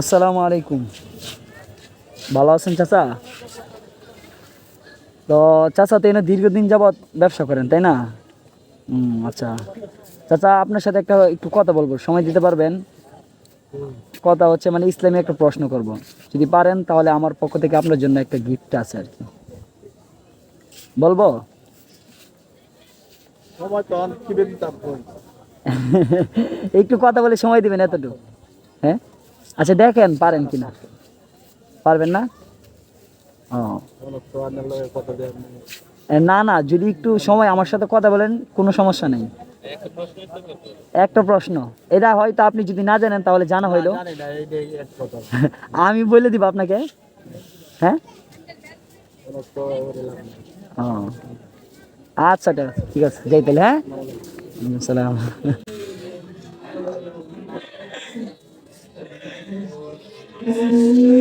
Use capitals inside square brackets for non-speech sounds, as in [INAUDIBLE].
আসসালামু আলাইকুম। ভালো আছেন চাচা? তো চাচা তো এনে দীর্ঘদিন যাবৎ ব্যবসা করেন তাই না? হুম আচ্ছা। চাচা আপনার সাথে একটা একটু কথা বলব সময় দিতে পারবেন? কথা হচ্ছে মানে ইসলামী একটা প্রশ্ন করব। যদি পারেন তাহলে আমার পক্ষ থেকে আপনার জন্য একটা গিফট আছে আর কি। বলব? একটু কথা বলে সময় দিবেন এতটুকু। হ্যাঁ? আচ্ছা দেখেন পারেন কিনা? পারবেন না? ও। না না যদি একটু সময় আমার সাথে কথা বলেন কোনো সমস্যা নেই। একটা প্রশ্ন এটা হয়তো আপনি যদি না জানেন তাহলে জানা হইল। না [LAUGHS] আমি বলে দিব আপনাকে। হ্যাঁ? আচ্ছা ঠিক আছে, ঠিক আছে যাই তাহলে হ্যাঁ? সালাম Thank you.